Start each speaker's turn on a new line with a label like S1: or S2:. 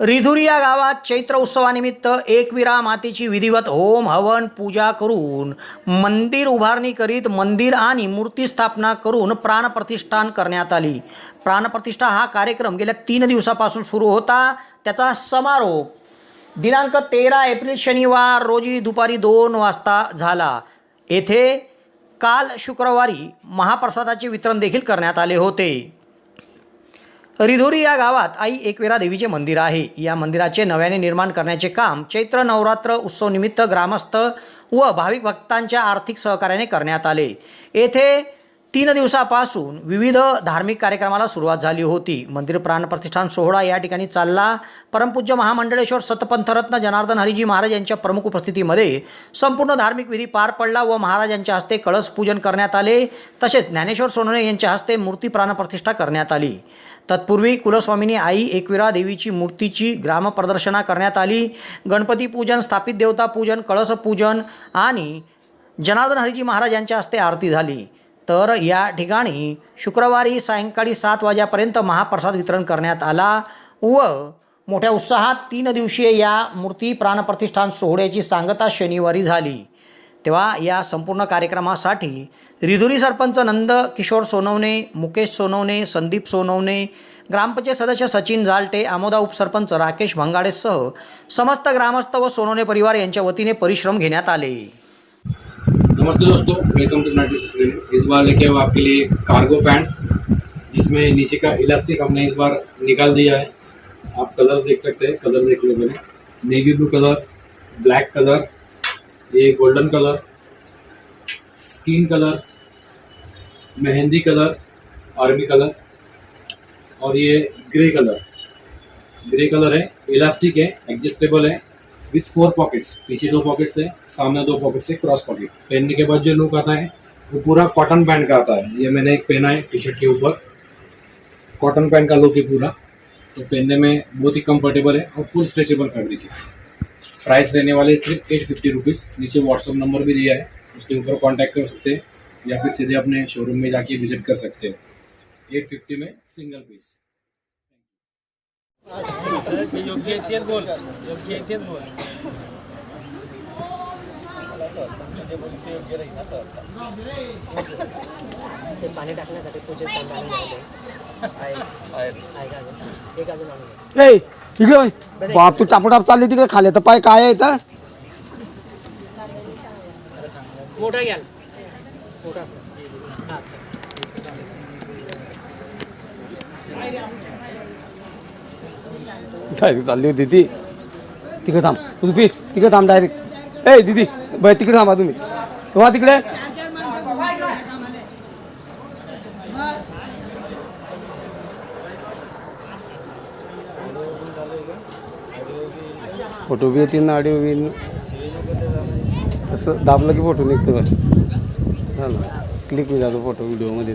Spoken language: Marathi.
S1: रिधुरी या गावात चैत्र उत्सवानिमित्त एकविरा मातेची विधिवत होम हवन पूजा करून मंदिर उभारणी करीत मंदिर आणि मूर्ती स्थापना करून प्राणप्रतिष्ठान करण्यात आली. प्राणप्रतिष्ठा हा कार्यक्रम गेल्या तीन दिवसापासून सुरू होता. त्याचा समारोप दिनांक तेरा एप्रिल शनिवार रोजी दुपारी दोन वाजता झाला. येथे काल शुक्रवारी महाप्रसादाचे वितरण देखील करण्यात आले होते. रिधोरी या गावात आई एकविरा देवीचे मंदिर आहे. या मंदिराचे नव्याने निर्माण करण्याचे काम चैत्र नवरात्र उत्सवनिमित्त ग्रामस्थ व भाविक भक्तांच्या आर्थिक सहकार्याने करण्यात आले. येथे तीन दिवसापासून विविध धार्मिक कार्यक्रमाला सुरुवात झाली होती. मंदिर प्राणप्रतिष्ठान सोहळा या ठिकाणी चालला. परमपूज्य महामंडळेश्वर सतपंथरत्न जनार्दन हरिजी महाराज यांच्या प्रमुख उपस्थितीमध्ये संपूर्ण धार्मिक विधी पार पडला व महाराजांच्या हस्ते कळस पूजन करण्यात आले. तसेच ज्ञानेश्वर सोनवणे यांच्या हस्ते मूर्ती प्राणप्रतिष्ठा करण्यात आली. तत्पूर्वी कुलस्वामिनी आई एकविरा देवीची मूर्तीची ग्रामप्रदर्शना करण्यात आली. गणपती पूजन स्थापित देवता पूजन कळस पूजन आणि जनार्दन हरिजी महाराज यांच्या हस्ते आरती झाली. तर या ठिकाणी शुक्रवारी सायंकाळी सात वाजेपर्यंत महाप्रसाद वितरण करण्यात आला व मोठ्या उत्साहात तीन दिवसीय या मूर्ती प्राणप्रतिष्ठान सोहळ्याची सांगता शनिवारी झाली. तेव्हा या संपूर्ण कार्यक्रमासाठी रिधुरी सरपंच नंद किशोर सोनवणे मुकेश सोनवणे संदीप सोनवणे ग्रामपंचायत सदस्य सचिन जालटे आमोदा उपसरपंच राकेश भंगाडेसह समस्त ग्रामस्थ व सोनवणे परिवार यांच्या वतीने परिश्रम घेण्यात आले.
S2: नमस्ते दोस्तों वेलकम टू नाइटी क्लिनिक इस बार लेके आए आपके लिए कार्गो पैंट्स जिसमें नीचे का इलास्टिक हमने इस बार निकाल दिया है। आप कलर्स देख सकते हैं कलर देख लो मैंने। Navy blue colour black colour ये golden colour, skin colour, mehndi colour, army colour, और ये ग्रे कलर। ग्रे कलर है, इलास्टिक है, एडजस्टेबल है विथ फोर पॉकेट्स पीछे दो पॉकेट्स है, सामने दो पॉकेट्स है क्रॉस पॉकेट पहनने के बाद जो लुक आता है, वो पूरा कॉटन पैंट का आता है। ये मैंने एक पहना है टी शर्ट के ऊपर। कॉटन पैंट का लुक है पूरा। तो पहनने में बहुत ही कंफर्टेबल है और फुल स्ट्रेचेबल फैब्रिक है। प्राइस रहने वाले सिर्फ़ एट फिफ्टी रुपीज़ नीचे व्हाट्सअप नंबर भी दिया है, उसके ऊपर कांटेक्ट कर सकते हैं, या फिर सीधे अपने शोरूम में जाके विज़िट कर सकते हैं। एट फिफ्टी में सिंगल पीस
S3: योग्य बोल योग्य बोल।
S4: ते पाणी टाकण्यासाठी पूजेत? एक अजून आणून
S5: इकडे. बाप तू टापटाप चालली तिकडे खाली. तर पाय काय आहे इथं?
S4: मोठा घ्याल. मोठा.
S5: डायरेक्ट चालली होती ती. तिकडे थांब. तू पी तिकडे थांब डायरेक्ट. ए दीदी बाय तिकडे थांबा तुम्ही. तेव्हा तिकडे? फोटो बी येतील ना ऑडिओ बी तसं दाबलं की फोटो निघतो बघ. झालं. क्लिक मी जातो फोटो व्हिडिओमध्ये